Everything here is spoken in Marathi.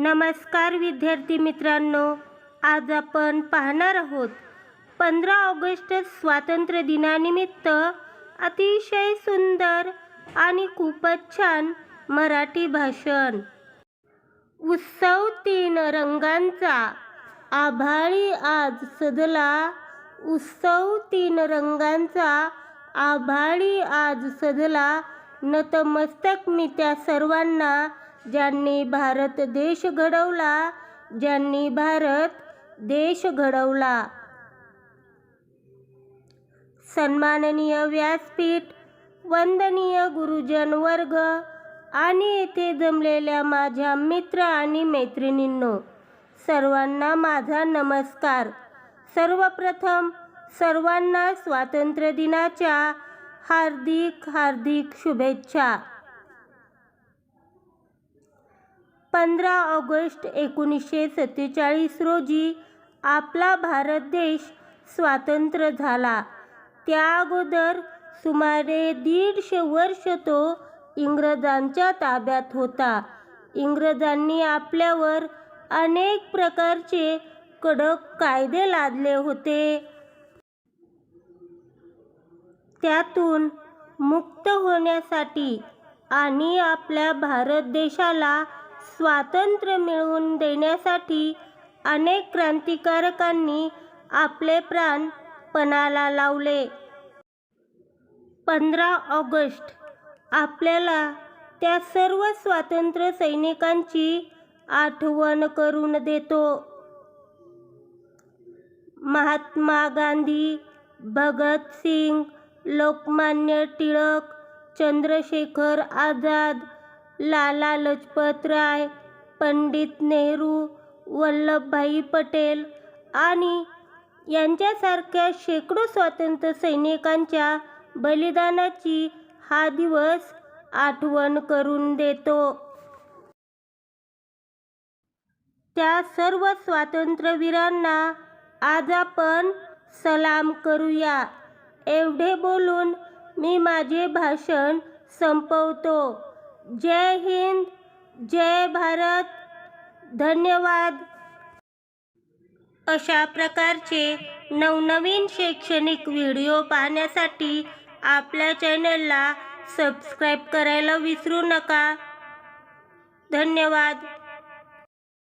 नमस्कार विद्यार्थी मित्रांनो आज आपण पाहणार आहोत पंधरा ऑगस्ट स्वातंत्र्य दिनानिमित्त अतिशय सुंदर आणि खूपच छान मराठी भाषण. उत्सव तीन रंगांचा आभाळी आज सजला. उत्सव तीन रंगांचा आभाळी आज सजला. नतमस्तक मी त्या सर्वांना ज्यांनी भारत देश घडवला ज्यांनी भारत देश घडवला. सन्माननीय व्यासपीठ वंदनीय गुरुजन वर्ग आणि येथे जमलेल्या माझ्या मित्र आणि मैत्रिणींनो सर्वांना माझा नमस्कार. सर्वप्रथम सर्वांना स्वातंत्र्य दिनाच्या हार्दिक हार्दिक शुभेच्छा. पंधरा ऑगस्ट एकोणीसशे सत्तेचाळीस रोजी आपला भारत देश स्वातंत्र्य झाला. त्या अगोदर सुमारे दीडशे वर्ष तो इंग्रजांच्या ताब्यात होता. इंग्रजांनी आपल्यावर अनेक प्रकारचे कडक कायदे लादले होते. त्यातून मुक्त होण्यासाठी आणि आपल्या भारत देशाला स्वातंत्र्य मिळवून देण्यासाठी अनेक क्रांतिकारकांनी आपले प्राण पणाला लावले. पंधरा ऑगस्ट. आपल्याला त्या सर्व स्वातंत्र्य सैनिकांची आठवण करून देतो. महात्मा गांधी भगतसिंग लोकमान्य टिळक चंद्रशेखर आझाद लाला लजपत राय पंडित नेहरू वल्लभभाई पटेल आणि यांच्यासारख्या शेकडो स्वातंत्र्य सैनिकांच्या बलिदानाची हा दिवस आठवण करून देतो. त्या सर्व स्वातंत्र्यवीरांना आज आपण सलाम करूया. एवढे बोलून मी माझे भाषण संपवतो. जय हिंद जय भारत. धन्यवाद. अशा प्रकारचे नवनवीन शैक्षणिक व्हिडिओ पाहण्यासाठी आपल्या चॅनलला सबस्क्राईब करायला विसरू नका. धन्यवाद.